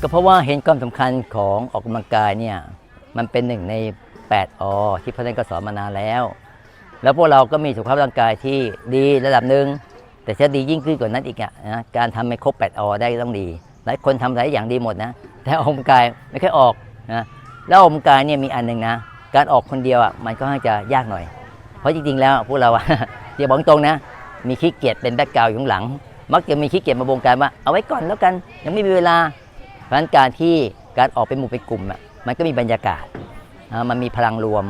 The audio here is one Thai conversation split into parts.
ก็เพราะว่าเห็นความสำคัญของออกกำลังกายเนี่ยมันเป็นหนึ่งใน 8อที่พระท่านก็สอนมานานแล้ว แล้วพวกเราก็มีสุขภาพร่างกายที่ดีระดับหนึ่งแต่จะดียิ่งขึ้นกว่านั้นอีกอะนะการทำให้ครบ8อได้ต้องดี หลายคนทำหลายอย่างดีหมดนะ แต่ออกกำลังกายไม่ค่อยออกนะแล้วออกกำลังกายเนี่ยมีอันหนึ่งนะ การออกคนเดียวอะมันก็ให้จะยากหน่อย เพราะจริงๆแล้วพวกเราอะอย่าบอกตรงนะ มีขี้เกียจเป็นแบ็กกราวอยู่ข้างหลัง มักจะมีขี้เกียจมาบงการว่าเอาไว้ก่อนแล้วกันยังไม่มีเวลา เพราะฉะนั้นการที่การออกเป็นหมู่เป็นกลุ่มอะมันก็มีบรรยากาศมันมีพลังรวม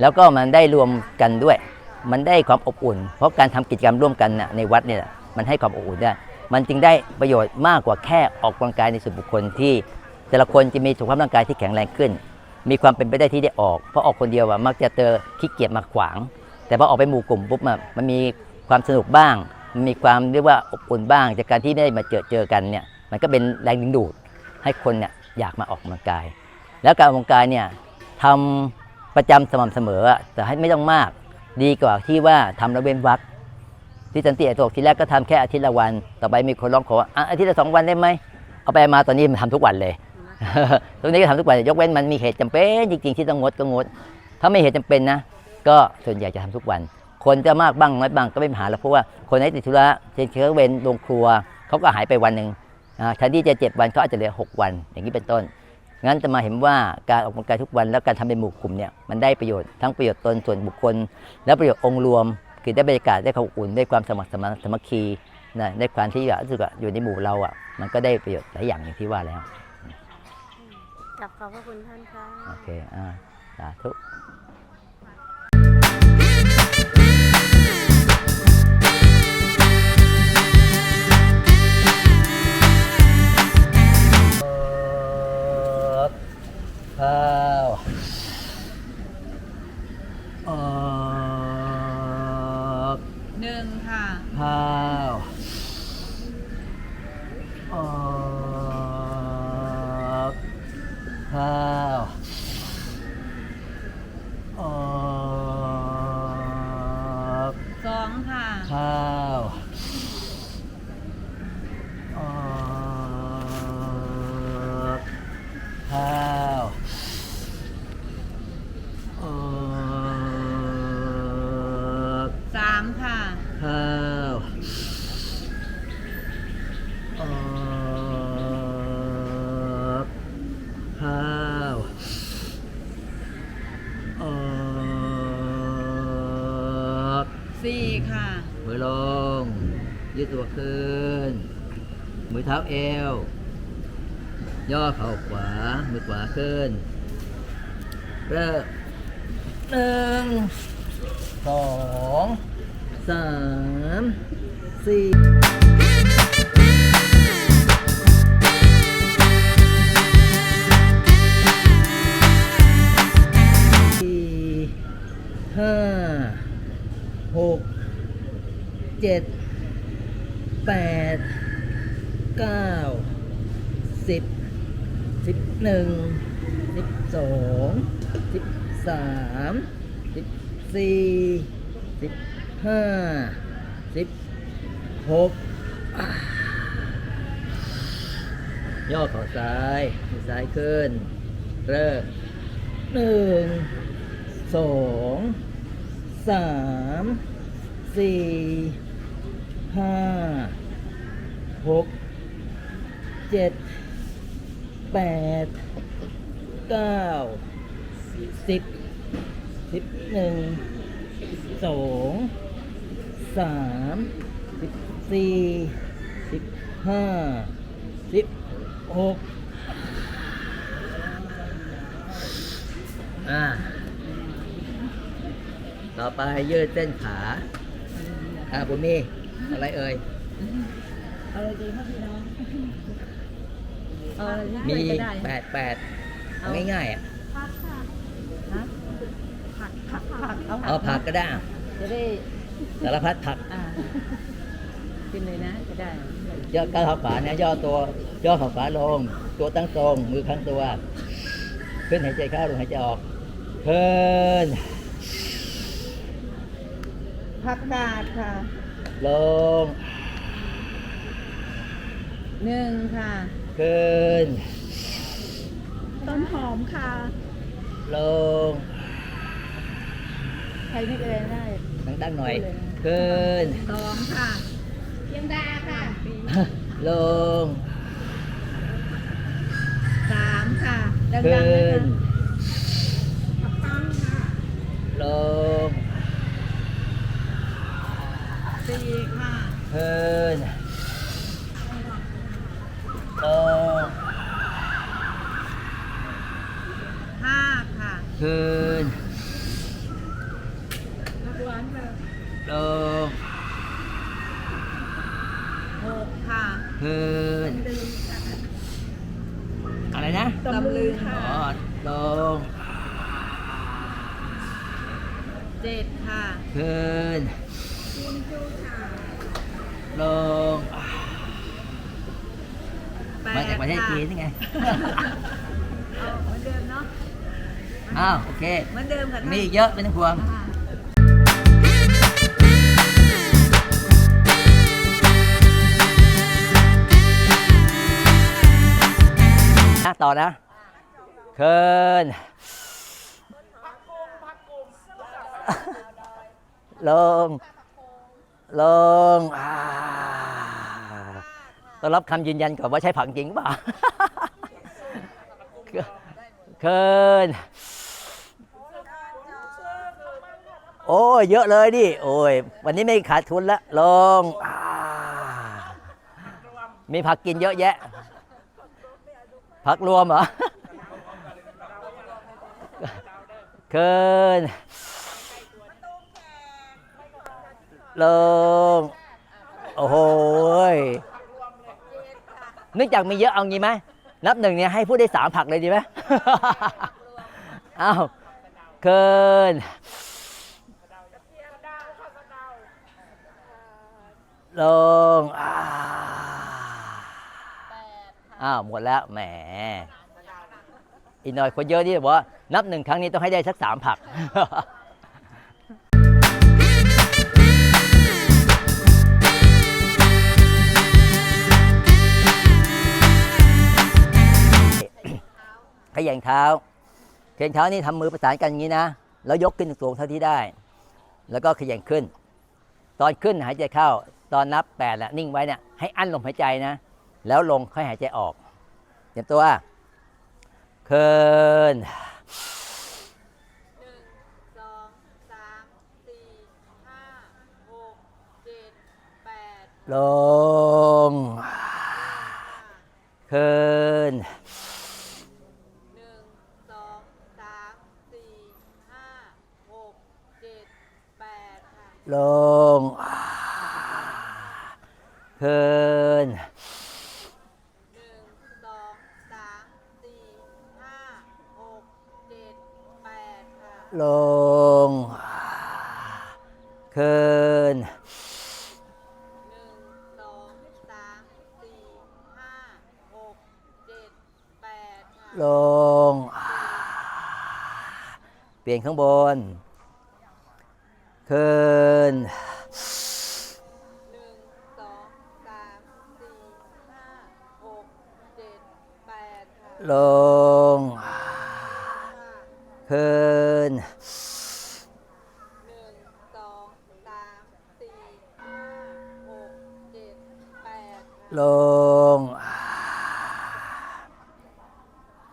แล้วก็มันได้รวมกันด้วย มันได้ความอบอุ่น เพราะการทำกิจกรรมร่วมกันน่ะในวัดเนี่ยมันให้ความอบอุ่นได้มันจึงได้ประโยชน์มากกว่าแค่ออกกำลังกายในส่วนบุคคลที่ แต่ละคนจะมีสุขภาพร่างกายที่แข็งแรงขึ้น มีความเป็นไปได้ที่ได้ออก เพราะออกคนเดียวอะมักจะเจอขี้เกียจมาขวาง แต่พอออกไปหมู่กลุ่มปุ๊บมันมีความสนุกบ้าง มันมีความเรียกว่าอบอุ่นบ้าง จากการที่ได้มาเจอเจอกันเนี่ยมันก็เป็นแรงดึงดูด ให้คนเนี่ยอยากมาออกกำลังกาย แล้วการออกกำลังกายเนี่ยทำประจำสม่ำเสมอแต่ให้ไม่ต้องมาก ดีกว่าที่ว่าทำแล้วเว้นวักที่สันติอโศกทีแรกก็ทำแค่อาทิตย์ละวัน ต่อไปมีคนร้องขอว่าอะอาทิตย์ละสองวันได้ไหมเอาไปมาตอนนี้มันทำทุกวันเลยตรงนี้ก็ทำทุกวันยกเว้นมันมีเหตุจำเป็นจริงๆที่ต้องงดก็งด ถ้าไม่เหตุจำเป็นนะ ก็ส่วนใหญ่จะทำทุกวัน คนจะมากบ้างน้อยบ้างก็ไม่มีปัญหาแล้วเพราะว่าคนไหนติดธุระเช่นเชื้อเวรโรงครัวเขาก็หายไปวันหนึ่ง แทนที่จะเจ็ดวันเขาอาจจะเหลือหกวัน อย่างนี้เป็นต้น งั้นจะมาเห็นว่าการออกกำลังกายทุกวันแล้วการทำเป็นหมู่กลุ่มเนี่ยมันได้ประโยชน์ทั้งประโยชน์ตนส่วนบุคคล และประโยชน์องค์รวม คือได้บรรยากาศได้ความอบอุ่นได้ความสมัครสมานสามัคคีนะได้ความที่แบบรู้สึกว่าอยู่ในหมู่เราอะมันก็ได้ประโยชน์หลายอย่างอย่างที่ว่าแล้วกลับขอบพระคุณท่านค่ะโอเคอ่าสาธุ ข้าวออกหนึ่งค่ะข้าวออกข้าว เท้าเอว ย่อเข่าขวา มือขวาขึ้น เริ่มหนึ่งสองสามสี่สี่ห้าหกเจ็ดแปด เก้าสิบสิบหนึ่งสิบสองสิบสามสิบสี่สิบห้าสิบหกย่อเข่าซ้ายมือซ้ายขึ้น เริ่มหนึ่งสองสามสี่ห้าหก เจ็ดแปดเก้าสิบสิบหนึ่งสองสามสิบสี่สิบห้าสิบหกอ่า ต่อไปยืดเส้นขา อ่าบุญมีอะไรเอ่ยอาอะไรดีครับพี่น้อง เอาอะไรที่มีช่วยก็ได้แปดแปดเอาง่ายๆอะพักค่ะฮะผักผักผักเอาเอาผักก็ได้ จะได้สารพัดผักอ่ากินเลยนะจะได้ย่อก้าวขาขวาเนี่ยย่อตัวย่อขาขวาลง ตัวตั้งตรงมือข้างตัว ขึ้นหายใจเข้าลงหายใจออกขึ้นผักกาดค่ะ ลงหนึ่งค่ะ ขขึ้นต้นหอมค่ะ ลงใครไม่เป็นไรได้ตั้งๆหน่อยขึ้นสองค่ะเพียงดาค่ะลงสามค่ะดังๆขึ้นะนคะกับปังค่ะลงสี่ค่ะขึ้น ลงห้าค่ะขึ้นผักหวานค่ะลงหกค่ะขึ้นอะไรนะตำลึงอ๋ค่ะอลงเจ็ดค่ะขึ้นจินจูค่ะลงแปด มาจากประเทศค่จีนนี่ไงเอาเหมือนเดิมเนาะอ้าวโอเค เหมือนเดิมค่ะท่าน มีอีกเยอะเป็นห่วงค่ะนะต่อนะขึ้นลง ลงอ่า ต้องรับคำยืนยันก่อนว่าใช่ผักจริงเปล่าขึ้นโอ้ยเยอะเลยดิโอ้ยวันนี้ไม่ขาดทุนล้วลงมีผักกินเยอะแยะ ผักรวมเหรอเกินลง โอ้โหย นึกจากมีเยอะเอางี้ไหมนับหนึ่งเนี่ยให้พูดได้สามผักเลยดีไหมอ้าวเกินลงอ่าอ้าวหมดแล้วแหมอีกหน่อยคนเยอะที่บอกว่านับหนึ่งครั้งนี้ต้องให้ได้สักสามผัก ขย่งเท้าเขย่งเท้านี่ทำมือประสานกันอย่างนี้นะ แล้วยกขึ้นสูงเท่าที่ได้ แล้วก็ขย่งขึ้น ตอนขึ้นหายใจเข้า ตอนนับแปดน่ะนิ่งไว้เนี่ยให้อั้นลมหายใจนะ แล้วลงค่อยหายใจออกเตรียมตัวขึ้นหนึ่งสองสามสี่ห้าหกเจ็ดแปดลงขึ้น หนึ่งสองสามสี่ห้าหกเจ็ดแปดค่ะ ลงขึ้นหนึ่งสองสามสี่ห้าหกเจ็ดแปดค่ะลงขึ้นหนึ่งสองสามสี่ห้าหกเจ็ดแปดค่ะลง เปลี่ยนข้างบน ขึ้นห นึ่งสองสามสี่ห้าหกเจ็ดแปดค่ะลงค่ะขึ้นหนึ่งสองสามสี่ห้าหกเจ็ดแปดค่ะลง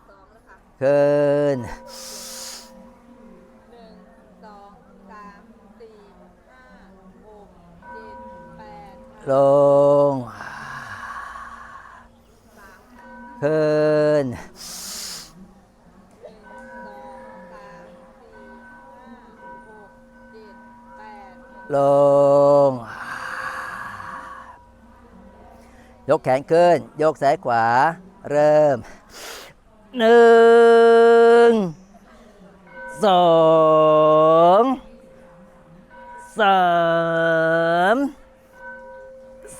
สองแล้วค่ะขึ้น ลง ขึ้น ลง ยกแขนขึ้น ยกซ้ายขวา เริ่มหนึ่งสอง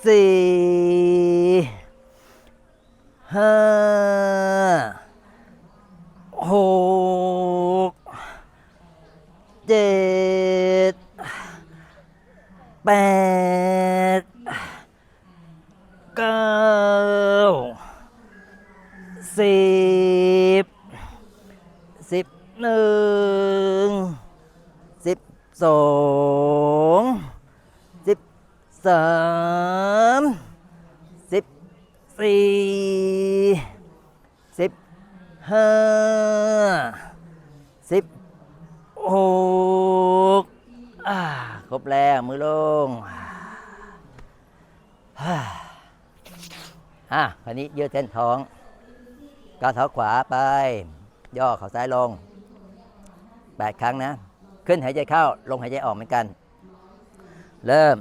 สี่ห้าหกเจ็ดแปดเก้าสิบสิบหนึ่งสิบสองสิบสามสิบสี่สิบห้าสิบหกอ่าครบแล้ว มือลงฮ่าอะคราว นี้ยืดเส้นท้องก้าวเท้าขวาไป ย่อเข่าซ้ายลงแปดครั้งนะ ขึ้นหายใจเข้า ลงหายใจออกเหมือนกัน เริ่ม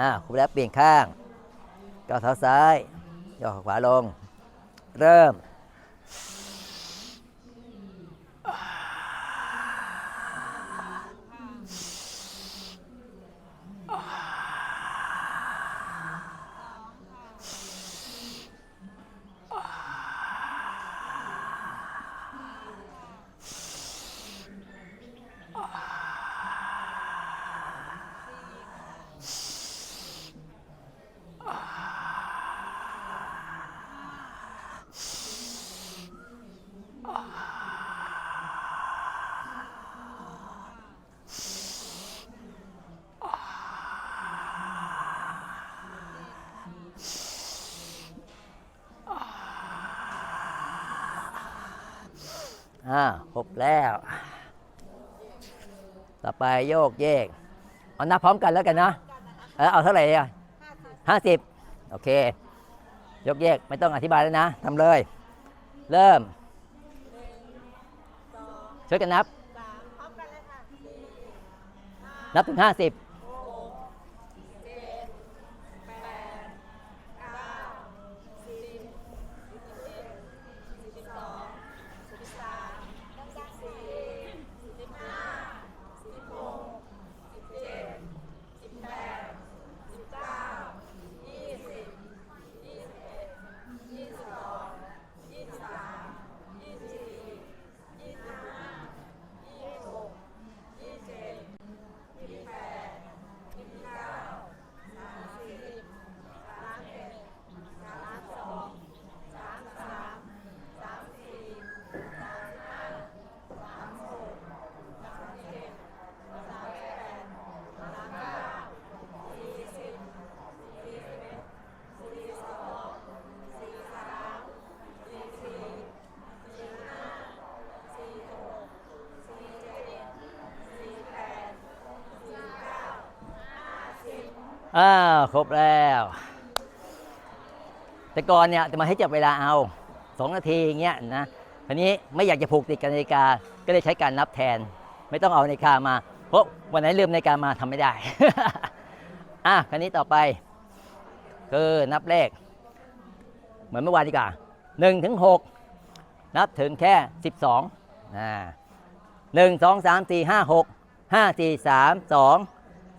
อ่าครบแล้วเปลี่ยนข้างก้าวเท้าซ้ายย่อขวาลง เริ่ม อ่าครบแล้ว ต่อไปโยกเยก เอานับพร้อมกันแล้วกันนะเออเอาเท่าไหร่อะห้าสิบโอเค ยกเยกไม่ต้องอธิบายแล้วนะทำเลย เริ่ม ช่วยกันนับ นับถึงห้าสิบ อ้าวครบแล้ว แต่ก่อนเนี่ยจะมาให้จับเวลาเอาสองนาทีอย่างเงี้ยนะทีนี้ไม่อยากจะผูกติดกับนาฬิกา ก็เลยใช้การนับแทน ไม่ต้องเอานาฬิกามา เพราะวันไหนลืมนาฬิกามาทำไม่ได้ อะคราวนี้ต่อไป คือนับเลข เหมือนเมื่อวานดีกว่าหนึ่งถึงหกนับถึงแค่สิบสองอ่าหนึ่งสองสามสี่ห้าหกห้าสี่สามสอง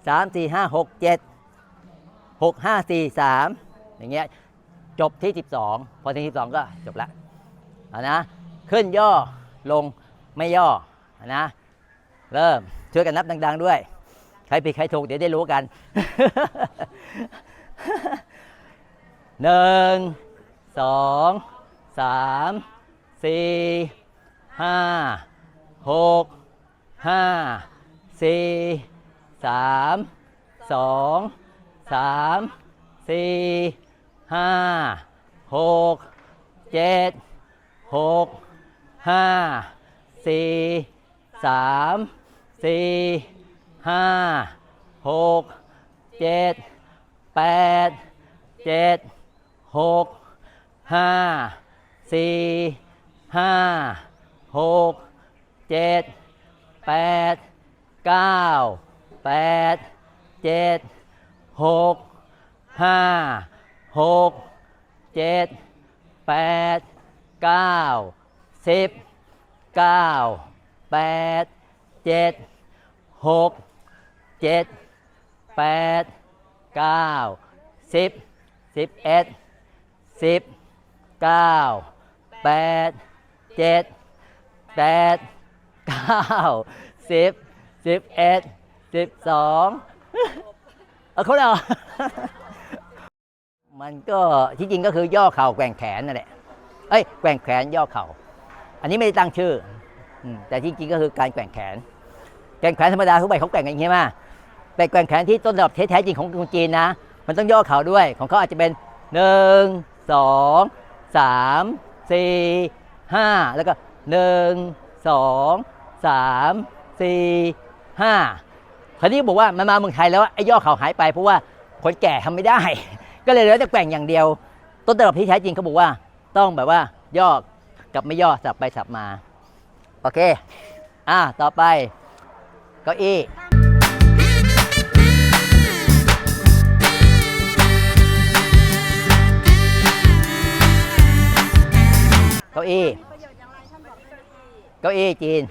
สามสี่ห้าหกเจ็ด หกห้าสี่สามอย่างเงี้ยจบที่ 12 พอถึง12 ก็จบละนะขึ้นย่อลงไม่ย่อนะเริ่มช่วยกันนับดัง ๆ ด้วย ใครผิดใครถูกเดี๋ยวได้รู้กันหนึ่งสองสามสี่ห้าหกห้าสี่สามสอง สามสี่ห้าหกเจ็ดหกห้าสี่สามสี่ห้าหกเจ็ดแปดเจ็ดหกห้าสี่ห้าหกเจ็ดแปดเก้าแปดเจ็ด หกห้าหกเจ็ดแปดเก้าสิบเก้าแปดเจ็ดหกเจ็ดแปดเก้าสิบสิบเอ็ดสิบเก้าแปดเจ็ดแปดเก้าสิบสิบเอ็ดสิบสอง เอาเขาเลยเหรอมันก็ที่จริงก็คือย่อเข่าแกว่งแขนนั่นแหละเอ้ยแกว่งแขนย่อเข่า อันนี้ไม่ได้ตั้งชื่อแต่ที่จริงก็คือการแกว่งแขน แกว่งแขนธรรมดาทุกใบเขาแกว่งกันอย่างนี้มาแต่แกว่งแขนที่ต้นตำรับแท้ๆจริงของคนจีนนะ มันต้องย่อเข่าด้วย ของเขาอาจจะเป็นหนึ่งสองสามสี่ห้าแล้วก็หนึ่งสองสามสี่ห้า คราวนี้บอกว่ามันมาเมืองไทยแล้วไอ้ย่อเขาหายไปเพราะว่าคนแก่ทำไม่ได้ ก็เลยเหลือแต่แกว่งอย่างเดียว ต้นตำรับที่แท้จริงเขาบอกว่า ต้องแบบว่าย่อกับไม่ย่อสับไปสับมา โอเค อ่าต่อไปเก้าอี้เก้าอี้เก้าอี้จีน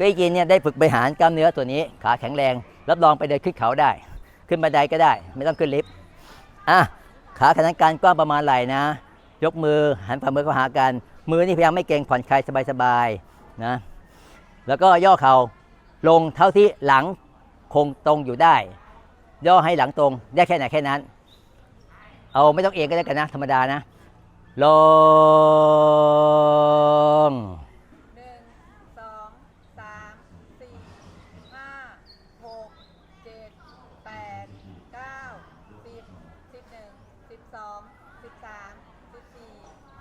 เก้าอี้จีนเนี่ยได้ฝึกบริหารกล้ามเนื้อตัวนี้ขาแข็งแรง รับรองไปเดินขึ้นเขาได้ ขึ้นบันไดก็ได้ ไม่ต้องขึ้นลิฟต์อะขาขนาดการกว้างประมาณไหล่นะ ยกมือหันฝ่ามือเข้าหากัน มือนี่พยายามไม่เกรงผ่อนคลายสบายๆนะแล้วก็ย่อเข่าลงเท่าที่หลังคงตรงอยู่ได้ ย่อให้หลังตรงได้แค่ไหนแค่นั้น เอาไม่ต้องเอียงก็ได้กันนะ ธรรมดานะลง หนึ่งสองสามสี่ห้าหกเจ็ดแปดเก้าสิบสิบหนึ่งสิบสองสิบสามสิบสี่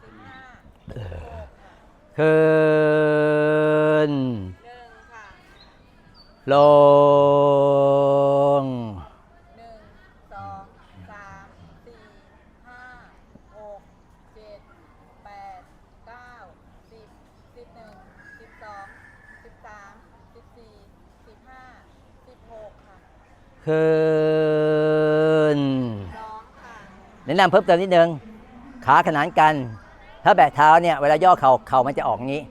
สิบห้าสิบหกค่ะ ขึ้น หนึ่งค่ะ ลง หนึ่งสองสามสี่ห้าหกเจ็ดแปดเก้าสิบสิบหนึ่งสิบสองสิบสามสิบสี่สิบห้าสิบ หกค่ะขึ้นสองค่ะแนะนำเพิ่มเติมนิดนึง ขาขนานกัน ถ้าแบะเท้าเนี่ยเวลาย่อเข่าเข่ามันจะออกอย่างนี้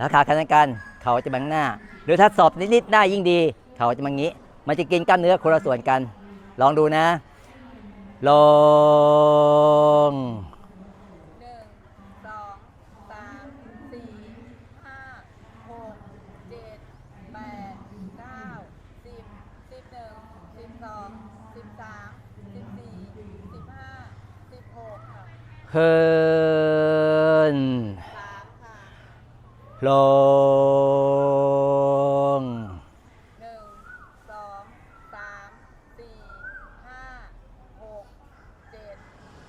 ถ้าขาขนานกันเข่าจะบังหน้า หรือถ้าสอบนิดๆหน้ายิ่งดี เข่าจะมางี้ มันจะกินกล้ามเนื้อคนละส่วนกัน ลองดูนะ ลงหนึ่งสองสามสี่ห้าหกเจ็ดแปดเก้าสิบสิบหนึ่งสิบสองสิบสามสิบสี่สิบห้าสิบหกค่ะขึ้น สามค่ะ ลง หนึ่งสองสามสี่ห้าหกเจ็ด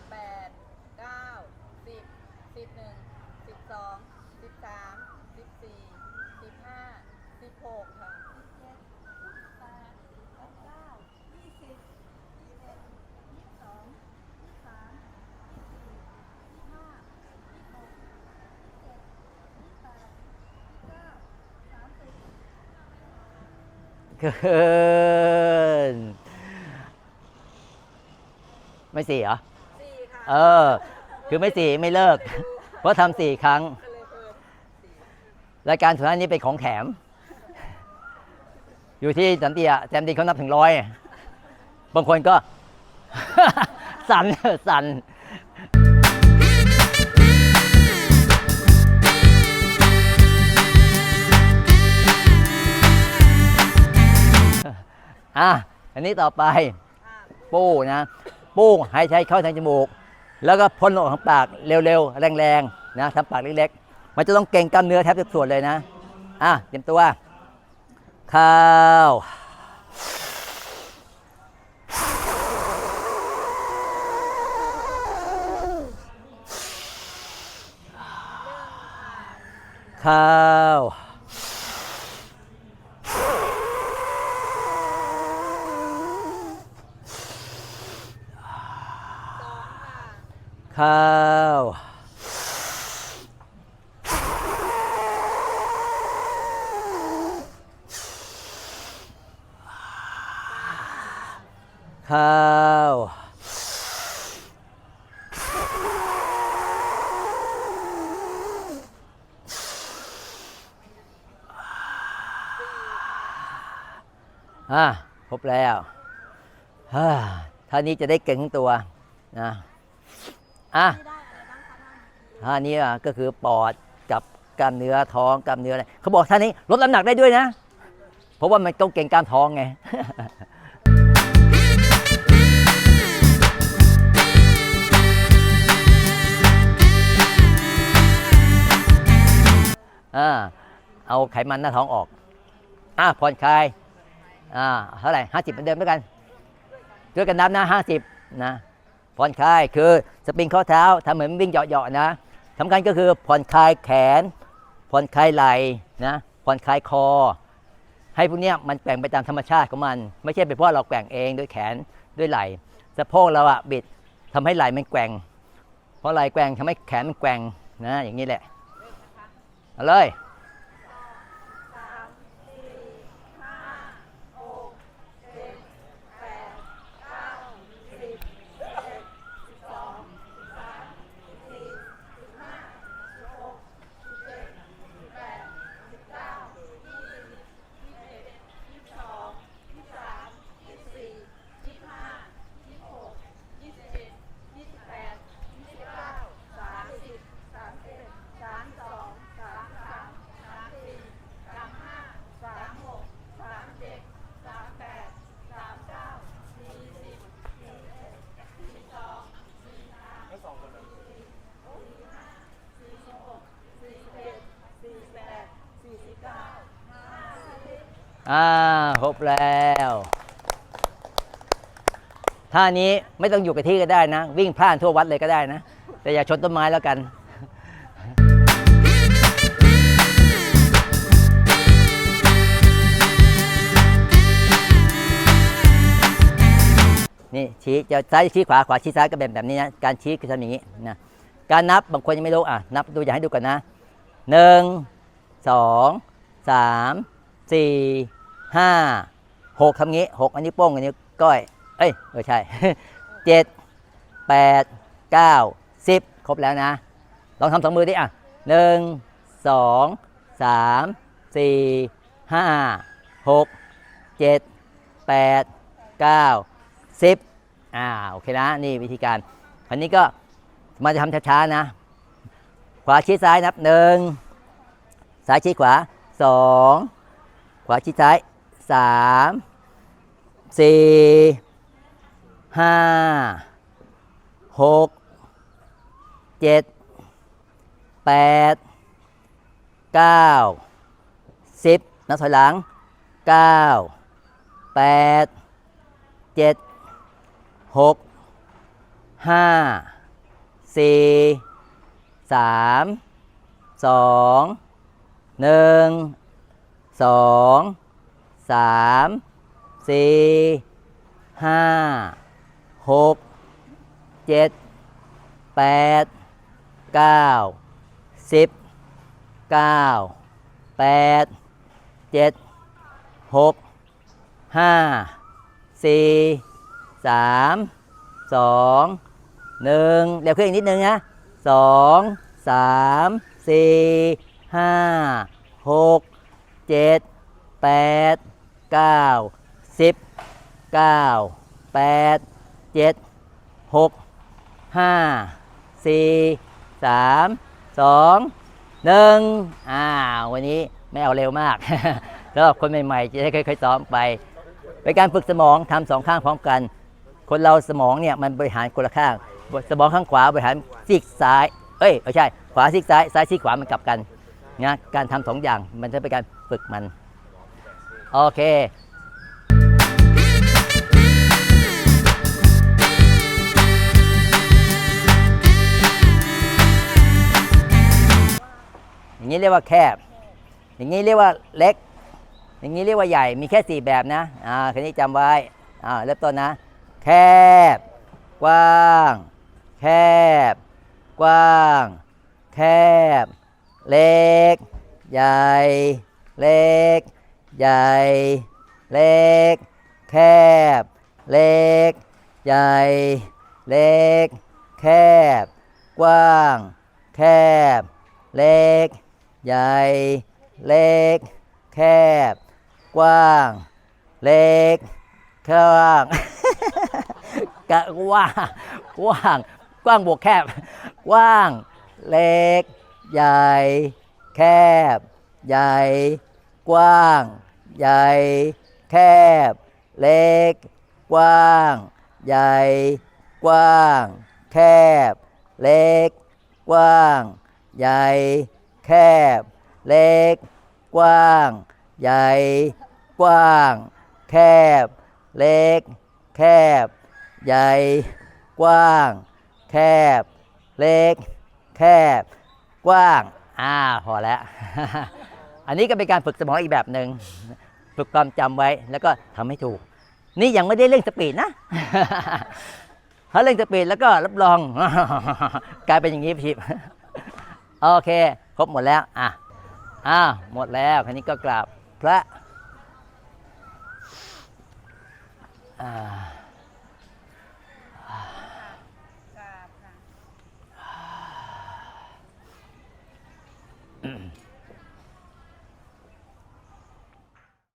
แปดเก้าสิบสิบหนึ่งสิบสองสิบสามสิบสี่สิบห้าสิบหกค่ะ ขึ้น ไม่สี่เหรอ สี่ค่ะ เออ คือไม่สี่ไม่เลิก เพราะทำสี่ครั้งก็เลยเพิ่มรายการสุดท้ายนี้เป็นของแถม อยู่ที่สันติอะแจมดีเขานับถึงร้อย บางคนก็ สั่นสั่นอะอันนี้ต่อไปค่ะปู้นะ ปู้หายใจเข้าทางจมูก แล้วก็พ่นออกทางปากเร็วๆ แรงๆนะทำปากเล็กๆ มันจะต้องเก่งกล้ามเนื้อแทบทุกส่วนเลยนะ อะเตรียมตัวข้าวข้า เข้า เข้าอะครบแล้วฮ่าท่านี้จะได้เก่งตัวนะ อะไม่ได้อะไรบ้างคะท่านท่านี้อะก็คือปอดกับกล้ามเนื้อท้องกล้ามเนื้ออะไรเขาบอกท่านี้ลดน้ำหนักได้ด้วยนะ เพราะว่ามันต้องเก่งกล้ามท้องไงอ่าเอาไขมันหน้าท้องออก อ่าผ่อนคลาย อ่า เท่าไหร่ห้าสิบเหมือนเดิมแล้วกัน ด้วยกันนับนะห้าสิบนะ ผ่อนคลายคือสปริงข้อเท้าทำเหมือนวิ่งเหยาะๆนะสำคัญก็คือผ่อนคลายแขน ผ่อนคลายไหล่นะผ่อนคลายคอ ให้พวกนี้มันแกว่งไปตามธรรมชาติของมัน ไม่ใช่เป็นเพราะเราแกว่งเองด้วยแขนด้วยไหล่สะโพกเราอะบิดทำให้ไหล่มันแกว่ง เพราะไหล่แกว่งทำให้แขนมันแกว่งนะอย่างนี้แหละเอาเลย บแล้วท่านี้ไม่ต้องอยู่กับที่ก็ได้นะ วิ่งพล่านทั่ววัดเลยก็ได้นะ แต่อย่าชนต้นไม้แล้วกัน นี่ชี้จะซ้ายชี้ขวาขวาชี้ซ้ายก็เป็นแบบนี้นะ การชี้คือทำอย่างนี้นะการนับบางคนยังไม่รู้อะนับดูอยากให้ดูกันนะหนึ่งสองสามสี่ ห้าหกทำงี้หกอันนี้โป้งอันนี้ก้อย เอ้ยเออใช่เจ็ดแปดเก้าสิบครบแล้วนะ ลองทำสองมือดิอะหนึ่งสองสามสี่ห้าหกเจ็ดแปดเก้าสิบอ่าโอเคนะนี่วิธีการอันนี้ก็มาจะทำช้าๆนะ ขวาชี้ซ้ายนับหนึ่งซ้ายชี้ขวาสองขวาชี้ซ้าย สามสี่ห้าหกเจ็ดแปดเก้าสิบนับถอยหลังเก้าแปดเจ็ดหกห้าสี่สามสองหนึ่งสอง สามสี่ห้าหกเจ็ดแปดเก้าสิบเก้าแปดเจ็ดหกห้าสี่สามสองหนึ่งเร็วขึ้นอีกนิดนึงนะสองสามสี่ห้าหกเจ็ดแปด เก้าสิบเก้าแปดเจ็ดหกห้าสี่สามสองหนึ่งอ่าวันนี้ไม่เอาเร็วมากแล้วคนใหม่ๆจะได้ค่อยๆซ้อมไปเป็นการฝึกสมองทำสองข้างพร้อมกัน คนเราสมองเนี่ยมันบริหารคนละข้าง สมองข้างขวาบริหารซีกซ้ายเอ้ยไม่ใช่ ขวาซีกซ้ายซ้ายซีกขวามันกลับกันนะการทำสองอย่างมันจะเป็นการฝึกมัน โอเคอย่างนี้เรียกว่าแคบ อย่างนี้เรียกว่าเล็ก อย่างนี้เรียกว่าใหญ่ มีแค่สี่แบบนะ อ่าคันนี้จำไว้ อ่า เริ่มต้นนะ แคบ กว้าง แคแคบกว้าง แคบ เล็ก ใหญ่ เล็ก ใหญ่ เล็ก แคบ เล็ก ใหญ่ เล็ก แคบ กว้าง แคบ เล็ก ใหญ่ เล็ก แคบ กว้าง เล็กกว้างกว้างกว้าง กว้างบวกแคบ กว้าง เล็ก ใหญ่ แคบ ใหญ่ กว้าง ใหญ่ แคบ เล็ก กว้าง ใหญ่ กว้าง แคบ เล็ก กว้าง ใหญ่ แคบ เล็ก กว้าง ใหญ่ กว้าง แคบ เล็ก แคบ ใหญ่ กว้าง แคบ เล็ก แคบ กว้าง อ่า พอแล้ว อันนี้ก็เป็นการฝึกสมองอีกแบบหนึ่ง ฝึกความจำไว้แล้วก็ทำให้ถูก นี่ยังไม่ได้เร่งสปีดนะถ้าเร่งสปีดแล้วก็รับรอง กลายเป็นอย่างนี้พิบโอเค ครบหมดแล้วอะอ้าวหมดแล้วคันนี้ก็กราบพระอ่ากราบค่ะ